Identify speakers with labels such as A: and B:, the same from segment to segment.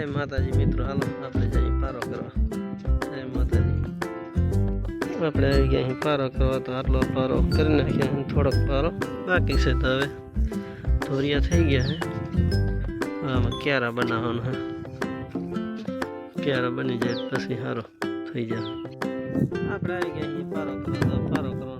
A: જય માતાજી મિત્રો, હાલો આપણે જઈએ પારો કરવા. જય માતાજી. આપણે આવી ગયા અહીં પારો કરવા, તો આટલો પારો કરી નાખ્યો થોડોક પારો બાકી છે તો હવે ધોરિયા થઈ ગયા છે. આમાં ક્યારા બનાવવાનું હા ક્યારા બની જાય પછી સારો થઈ જાય. આપણે આવી ગયા અહીં પારો કરવા પારો કરવાનો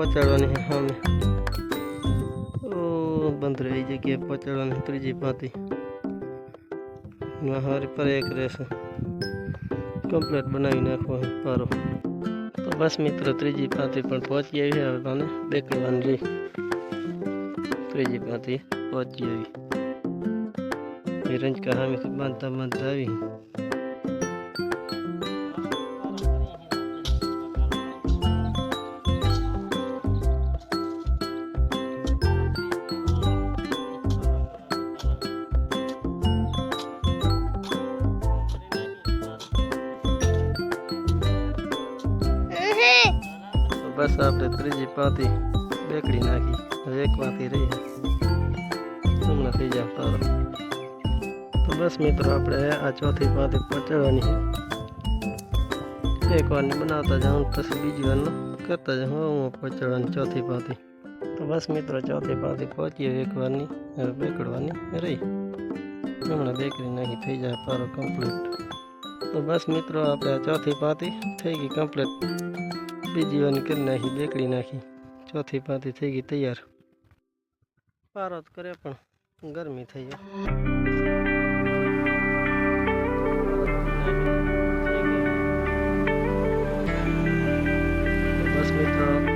A: પહોંચાડવાની સામે ઓ બંધ રહી જગ્યાએ પહોંચાડવાની ત્રીજી પાતી હારી પર એક રહેશે. કમ્પ્લેટ બનાવી નાખવો પારો. તો બસ મિત્રો, ત્રીજી પાતી પણ પહોંચી આવી હવે મને બેકડવાની રહી ત્રીજી પાતી પહોંચી આવી. રંજકા સામે બાંધતા બાંધતા આવી. બસ આપણે ત્રીજી પાતી બેકડી નાખી. એક પાતી રહી હમણાં થઈ જાય તારો તો બસ મિત્રો, આપણે આ ચોથી પાતી પહોંચાડવાની છે. એક વારની બનાવતા જાઉં પછી બીજી વારનું કરતા જાઉં. હું પહોંચાડવાની ચોથી પાતી. તો બસ મિત્રો, ચોથી પાતી પહોંચી હવે એક વારની હવે બેકડવાની રહી. હમણાં બેકરી નાખી થઈ જાય પારો કમ્પ્લીટ તો બસ મિત્રો, આપણે ચોથી પાતી થઈ ગઈ કમ્પ્લીટ બીજી વાની કરી નાખી બેકડી નાખી ચોથી પાતી થઈ ગઈ તૈયાર પારો તો કરે પણ ગરમી થઈ જાય બસ મિત્રો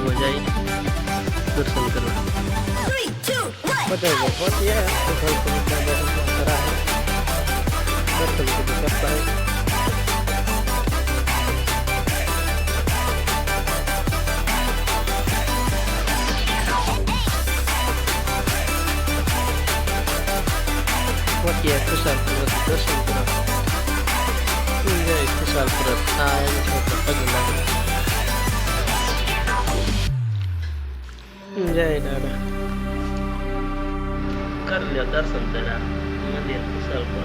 A: ઉભો જાય દર્શન કરવા
B: Three, two, one.
A: બધા લોકો પહોંચી ગયા ખુશાલ પર્વત દાદા કરા દર્શન કીધું કરતા હોય. પહોંચીએ ખુશાલ પર્વત દર્શન કરવા જય ખુશાલ પર્વત આ એમ છે તો પગે લાગે जय दादा करल्या दर्शन मध्ये स्वल्प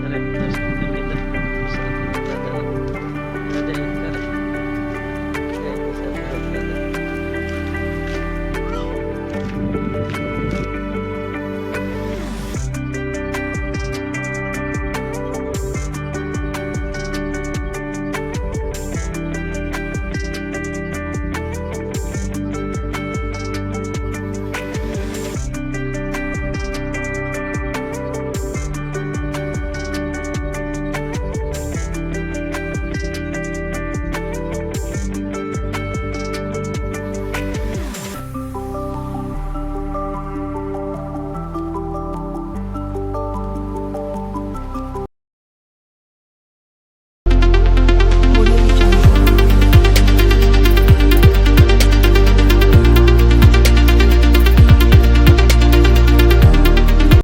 A: Gracias.